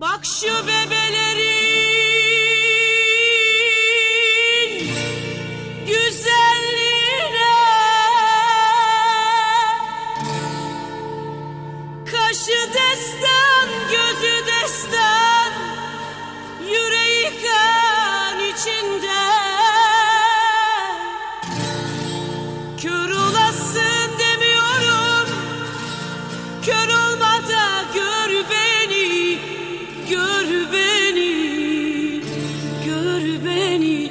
Bak şu bebelerin güzelliğine. Kaşı destan, gözü destan Yüreği kan içinde beni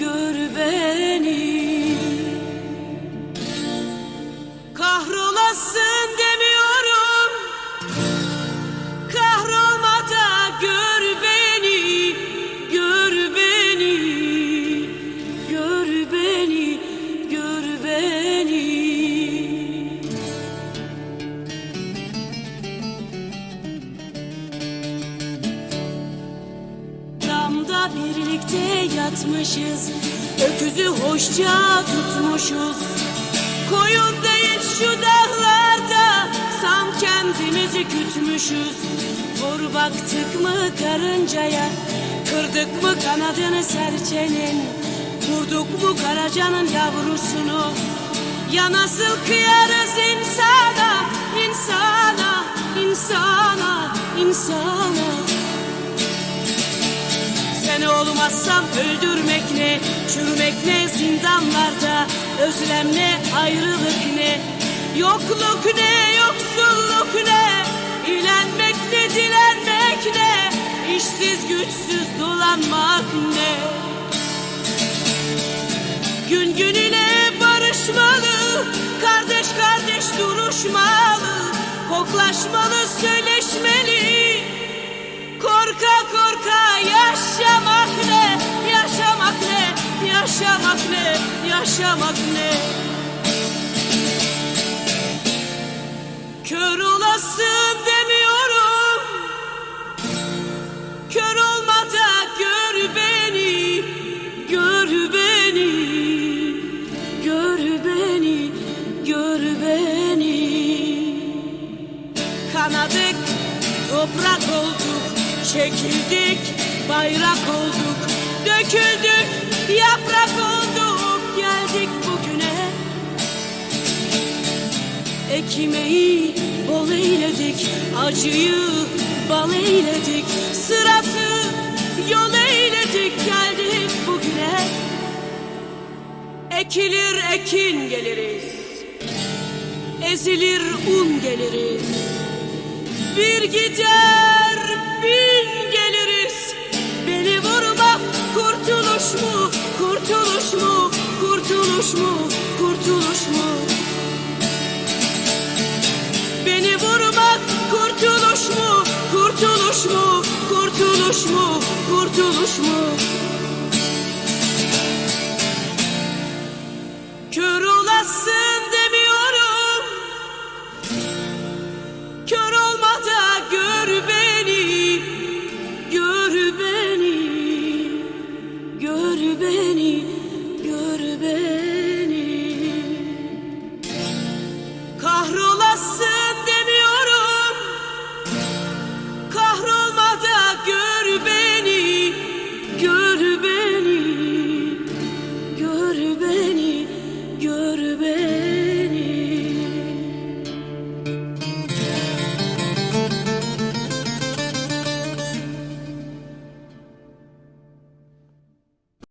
Gör beni. Kahrolasın Birlikte yatmışız. Öküzü hoşça tutmuşuz. Koyun değil şu dağlarda Sam kendimizi kütmüşüz. Vur baktık mı karıncaya Kırdık mı kanadını serçenin. Vurduk mu karacanın yavrusunu. Ya nasıl kıyarız insana insana insana insana sen olmazsam öldürmek ne, çürümek ne zindanlarda, özlem ne, ayrılık ne, yokluk ne, yoksulluk ne, ilenmek ne, dilenmek ne, işsiz güçsüz dolanmak ne. Gün gün ile barışmalı, kardeş kardeş duruşmalı, koklaşmalı, yaşamak ne. Kör olasın demiyorum, kör olma da gör beni, gör beni, gör beni, gör beni. Kanadık, toprak olduk, çekildik, bayrak olduk, döküldük, Ekmeği bol eyledik, acıyı bal eyledik, sıratı yol eyledik, geldik bugüne. Ekilir ekin geliriz, ezilir un geliriz. Bir gider bin geliriz Beni vurma kurtuluş mu kurtuluş mu kurtuluş mu kurtuluş mu? Kör olasın.